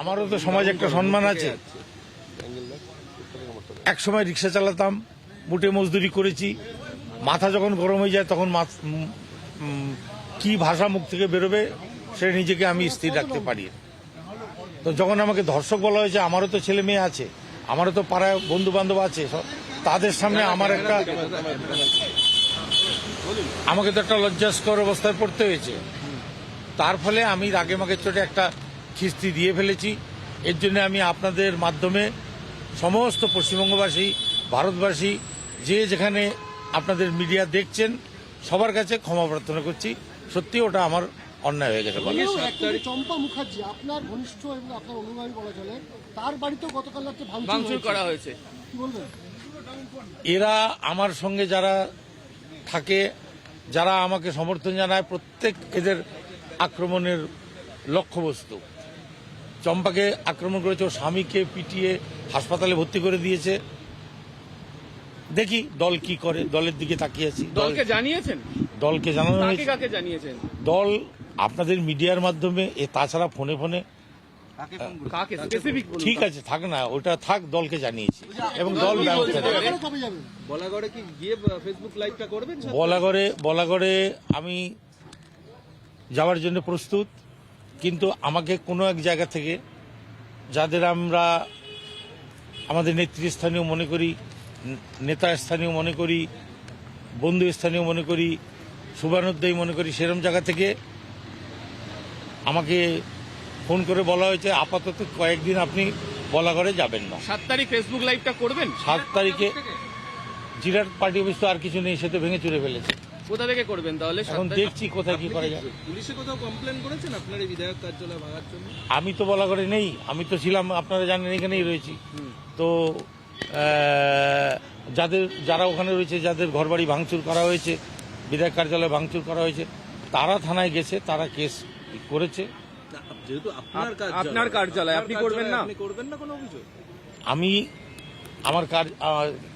আমারও তো সমাজে একটা সম্মান আছে। এক সময় রিক্সা চালাতাম বুটে মজদুরি করেছি। মাথা যখন গরম হয়ে যায় তখন কি ভাষা মুখ থেকে বেরোবে সে নিজেকে আমি স্থির রাখতে পারি। তো যখন আমাকে ধর্ষক বলা হয়েছে, আমারও তো ছেলে মেয়ে আছে, আমারও তো পাড়ায় বন্ধু বান্ধব আছে তাদের সামনে আমার একটা আমাকে তো একটা লজ্জাস্কর অবস্থায় পড়তে হয়েছে। তার ফলে আমি রাগে মাগে চোটে একটা খিস্তি দিয়ে ফেলেছি। এর জন্য আমি আপনাদের মাধ্যমে সমস্ত পশ্চিমবঙ্গবাসী ভারতবাসী যে যেখানে আপনাদের মিডিয়া দেখছেন সবার কাছে ক্ষমা প্রার্থনা করছি। সত্যি ওটা আমার অন্যায় হয়ে গেছে। চম্পা মুখার্জি আপনার ঘনিষ্ঠ এবং আপনার অনুগামী বলা চলে তার বাড়িতেও গতকাল ভাঙচুর করা হয়েছে। এরা আমার সঙ্গে যারা থাকে যারা আমাকে সমর্থন জানায় প্রত্যেক এদের আক্রমণের লক্ষ্যবস্তু। চম্পাকে আক্রমণ করেছে ওর স্বামীকে পিটিয়ে হাসপাতালে ভর্তি করে দিয়েছে। দেখি দল কি করে দলের দিকে তাকিয়ে আছি। দলকে জানিয়েছেন? দলকে জানানো হয়েছে। কাকে জানিয়েছেন? দল আপনাদের মিডিয়ার মাধ্যমে এ তাছাড়া ফোনে ফোনে ঠিক আছে থাক না ওটা থাক দলকে জানিয়েছি। এবং দল বলাগড়ে বলাগড়ে আমি যাওয়ার জন্য প্রস্তুত। কিন্তু আমাকে কোনো এক জায়গা থেকে যাদের আমরা আমাদের নেতৃস্থানীয় মনে করি নেতা স্থানীয় মনে করি বন্ধু স্থানীয় মনে করি শুভানুদ্দায়ী মনে করি সেরম জায়গা থেকে আমাকে ফোন করে বলা হয়েছে আপাতত কয়েকদিন আপনি বলাগড়ে যাবেন না। সাত তারিখ ফেসবুক লাইভটা করবেন? সাত তারিখে জিরাট পার্টি অফিস তো আর কিছু নেই সে তো ভেঙে চুরে ফেলেছে। কোথা থেকে করবেন তাহলে? এখন দেখছি কোথায় কি করা যায়। পুলিশে কোথাও কমপ্লেন করেছেন আপনার এই বিধায়ক কার্যালয় ভাঙার জন্য? আমি তো বলা করে নেই। আমি তো ছিলাম আপনারা জানেন এখানেই রয়েছি। তো যাদের যারা ওখানে রয়েছে যাদের ঘরবাড়ি ভাঙচুর করা হয়েছে বিধায়ক কার্যালয়ে ভাঙচুর করা হয়েছে তারা থানায় গেছে তারা কেস করেছে। যেহেতু আপনার কার্যালয় আপনি করবেন না? আপনি করবেন না কোনো অভিযোগ? আমি আমার কাজ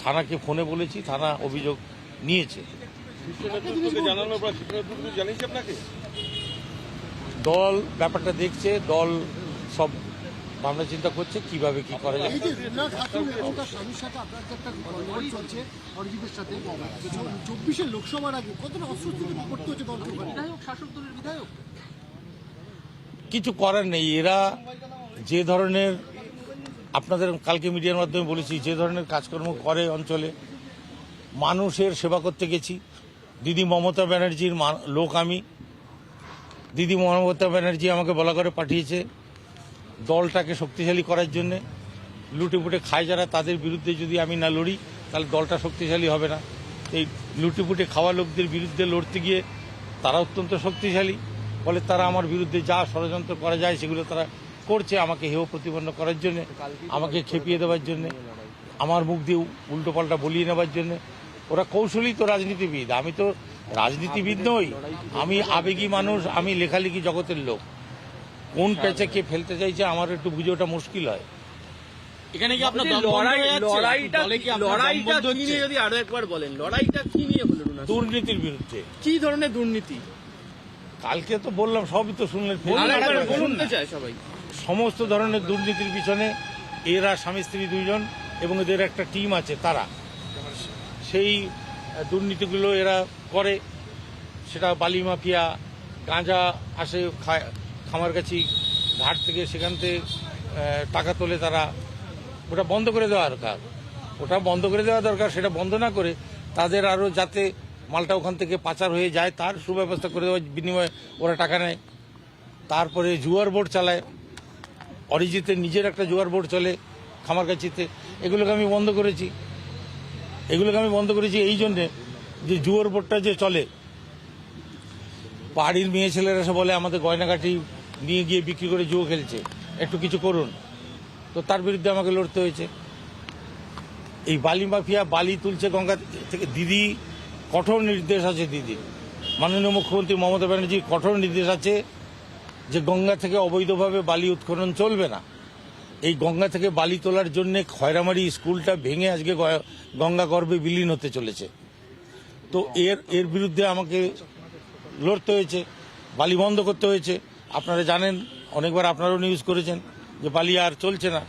থানাকে ফোনে বলেছি থানা অভিযোগ নিয়েছে। দল ব্যাপারটা দেখছে দল সব ভাবনা চিন্তা করছে কীভাবে কি করা যায়। চব্বিশের লোকসভার আগে কতটা অস্বস্তি করতে হচ্ছে বিধায়ক শাসক দলের বিধায়ক। কিছু করার নেই এরা যে ধরনের আপনাদের কালকে মিডিয়ার মাধ্যমে বলেছি যে ধরনের কাজকর্ম করে অঞ্চলে মানুষের সেবা করতে গেছি। দিদি মমতা ব্যানার্জির লোক আমি। দিদি মমতা ব্যানার্জি আমাকে বলা করে পাঠিয়েছে দলটাকে শক্তিশালী করার জন্যে। লুটে পুটে খায় যারা, তাদের বিরুদ্ধে যদি আমি না লড়ি, তাহলে দলটা শক্তিশালী হবে না। এই লুটে পুটে খাওয়া লোকদের বিরুদ্ধে লড়তে গিয়ে তারা অত্যন্ত শক্তিশালী। ফলে তারা আমার বিরুদ্ধে যা ষড়যন্ত্র করা যায়, সেগুলো তারা করছে আমাকে হেয় প্রতিপন্ন করার জন্য, আমাকে খেপিয়ে দেওয়ার জন্য, আমার মুখ দিয়ে উল্টো পাল্টা বলিয়ে নেওয়ার জন্য। ওরা কৌশলী তো রাজনীতিবিদ। আমি তো রাজনীতিবিদ নই। আমি আবেগী মানুষ আমি লেখালেখি জগতের লোক। কোন প্যাচে কে ফেলতে চাইছে আমার একটু বুঝে ওটা মুশকিল হয়। এখানে কি আপনার লড়াইটা কি নিয়ে যদি আরও একবার বলেন লড়াইটা কি নিয়ে হলো দুর্নীতির বিরুদ্ধে। কি ধরনের দুর্নীতি? কালকে তো বললাম সবই তো শুনলেন। বলুন ফেসবুকে। একবার শুনতে চায় সবাই। সমস্ত ধরনের দুর্নীতির পিছনে এরা স্বামী স্ত্রী দুইজন এবং এদের একটা টিম আছে তারা। সেই দুর্নীতিগুলো এরা করে। সেটা বালি মাফিয়া, গাঁজা আসে, খায়, খামারগাছি ঘাট থেকে সেখান থেকে টাকা তোলে তারা। ওটা বন্ধ করে দেওয়া দরকার। ওটা বন্ধ করে দেওয়া দরকার, সেটা বন্ধ না করে তাদের আরও যাতে মালটা ওখান থেকে পাচার হয়ে যায়, তার সুব্যবস্থা করে দেওয়ার বিনিময়ে ওরা টাকা নেয়। তারপরে জুয়ার বোর্ড চালায়। অরিজিতের নিজের একটা জুয়ার বোর্ড চলে খামারগাছিতে। এগুলোকে আমি বন্ধ করেছি। এগুলোকে আমি বন্ধ করেছি এই জন্যে যে জুয়ার বোর্ডটা যে চলে, পাহাড়ির মেয়ে ছেলেরা এসে বলে আমাদের গয়নাগাটি নিয়ে গিয়ে বিক্রি করে জুয়ো খেলছে। একটু কিছু করুন। তো তার বিরুদ্ধে আমাকে লড়তে হয়েছে। এই বালি মাফিয়া বালি তুলছে গঙ্গা থেকে। দিদি, কঠোর নির্দেশ আছে দিদি। মাননীয় মুখ্যমন্ত্রী মমতা ব্যানার্জির কঠোর নির্দেশ আছে যে গঙ্গা থেকে অবৈধভাবে বালি উৎখনন চলবে না। এই গঙ্গা থেকে বালি তোলার জন্য খয়রামারি স্কুলটা ভেঙে আজকে গঙ্গা গর্ভে বিলীন হতে চলেছে। তো এর এর বিরুদ্ধে আমাকে লড়তে হয়েছে, বালি বন্ধ করতে হয়েছে। আপনারা জানেন, অনেকবার আপনারাও নিউজ করেছেন যে বালি আর চলছে না।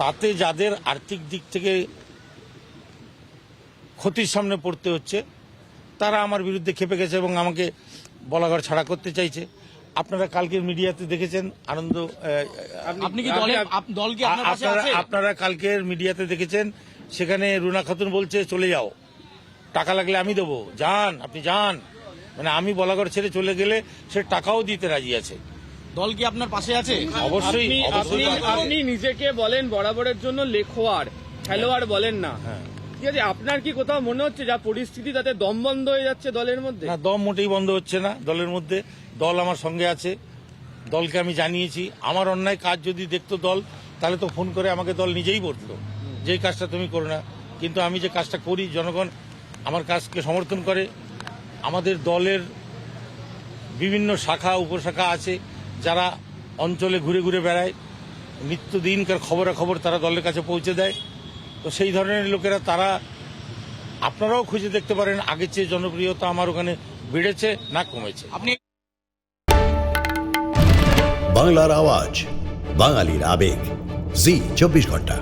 তাতে যাদের আর্থিক দিক থেকে ক্ষতির সামনে পড়তে হচ্ছে, তারা আমার বিরুদ্ধে খেপে গেছে এবং আমাকে বলাঘর ছাড়া করতে চাইছে। আপনারা কালকের মিডিয়াতে দেখেছেন আনন্দ আপনি কি দলে আপ- দল কি আপনার কালকের মিডিয়াতে দেখেছেন সেখানে রুনা খাতুন বলছে চলে যাও। টাকা লাগলে আমি দেবো। যান আপনি যান। মানে আমি বলাগড় ছেড়ে চলে গেলে সে টাকাও দিতে রাজি আছে। দল কি আপনার পাশে আছে? অবশ্যই আপনি নিজেকে বলেন বরাবরের জন্য লেখোয়ার খেলোয়াড় বলেন না। হ্যাঁ। ঠিক আছে, আপনার কি কোথাও মনে হচ্ছে যা পরিস্থিতি তাতে দম বন্ধ হয়ে যাচ্ছে দলের মধ্যে? না, দম মোটেই বন্ধ হচ্ছে না দলের মধ্যে। দল আমার সঙ্গে আছে। দলকে আমি জানিয়েছি। আমার অন্যায় কাজ যদি দেখতো দল, তাহলে তো ফোন করে আমাকে দল নিজেই বলতো যে কাজটা তুমি করো না। কিন্তু আমি যে কাজটা করি, জনগণ আমার কাজকে সমর্থন করে। আমাদের দলের বিভিন্ন শাখা, উপশাখা আছে, যারা অঞ্চলে ঘুরে ঘুরে বেড়ায়। নিত্যদিনকার খবরাখবর তারা দলের কাছে পৌঁছে দেয়। তো সেই ধরনের লোকেরা তারা আপনারাও খুঁজে দেখতে পারেন আগের চেয়ে জনপ্রিয়তা আমার ওখানে বেড়েছে না কমেছে। আপনি বাংলার আওয়াজ বাঙালির আবেগ জি চব্বিশ ঘণ্টা।